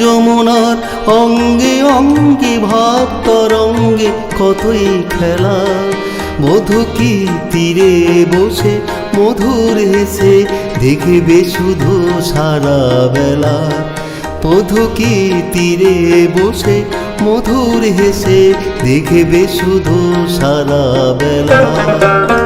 যমুনার অঙ্গে অঙ্গে ভাব তরঙ্গে কতই খেলা। মধু কি তীরে বসে, মধুর হেসে, দেখবে শুধু সারা বেলা। মধু কি তীরে বসে, মধুর হেসে, দেখবে শুধু সারা বেলা।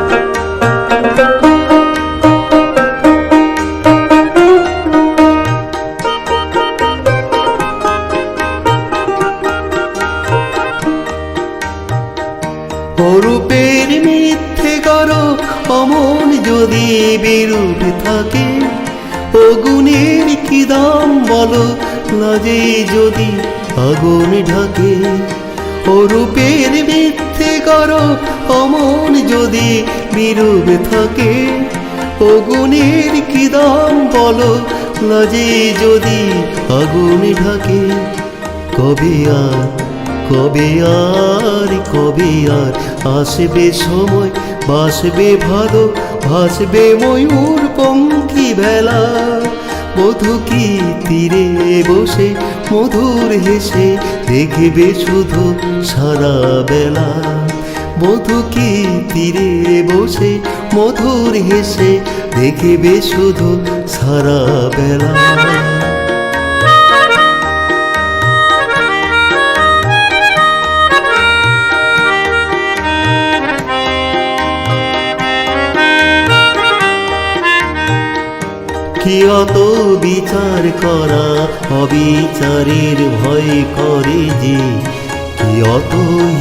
অরূপের মিথ্যে করো অমন যদি বিরূপ থাকে, অগুণের কি দাম বলো? লাজে যদি আগুন ঢাকে, অরূপের মিথ্যে করো অমন যদি বিরূপ থাকে, অগুণের কি দাম বলো? লাজে যদি আগুন ঢাকে, কবে আর কবে আর কবে আর আসবে সময় বাসবে ভালো, ভাসবে ময়ূর পঙ্কি ভেলা। মধু কি তীরে বসে, মধুর হেসে দেখবে শুধু সারা বেলা। মধু কি তীরে বসে, মধুর হেসে দেখবে শুধু সারা বেলা। কি অত বিচার করা, অবিচারের ভয় করে যে। কি অত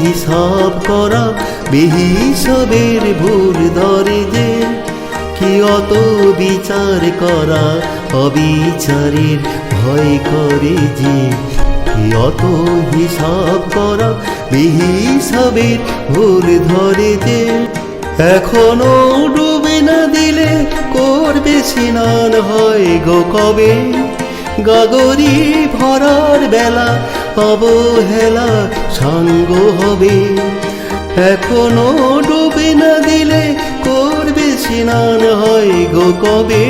হিসাব করা বেহিসাবের ভুল ধরে যে। কি অত বিচার করা, অবিচারের ভয় করে যে। কি অত হিসাব করা বেহিসাবের ভুল ধরে যে। এখনও স্নান হয় গো কবে? গাগরি ভরার বেলা অবহেলা সাঙ্গ হবে। এখনও ডুবে না দিলে করবে স্নান হয় গো কবে?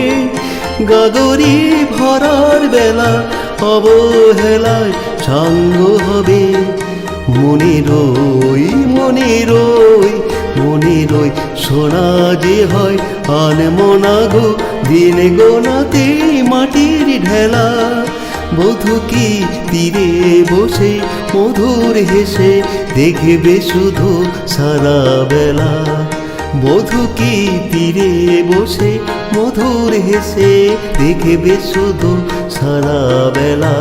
গাগরি ভরার বেলা অবহেলায় সাঙ্গ হবে। মনে রই মনে রই রই সোনা যে হয় আনমনা গো দিন গোনাতে মাটির ঢেলা। বধু কি তীরে বসে, মধুর হেসে, দেখবে শুধু সারা বেলা বধু কি তীরে বসে, মধুর হেসে, দেখবে শুধু সারা বেলা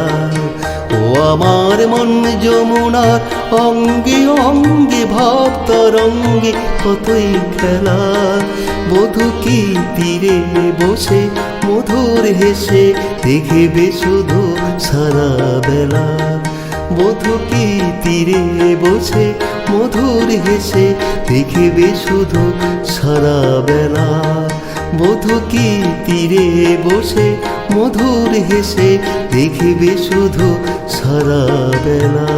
ও আমার মন যমুনার অঙ্গে অঙ্গে ভাব তরঙ্গে কতই খেলা। বধু কি তীরে বসে, মধুর হেসে, দেখবে শুধু সারা বেলা বধু কি তীরে বসে, মধুর হেসে, দেখবে শুধু সারা বেলা বধু কি তীরে বসে, মধুর হেসে, দেখবে শুধু সারা বেলা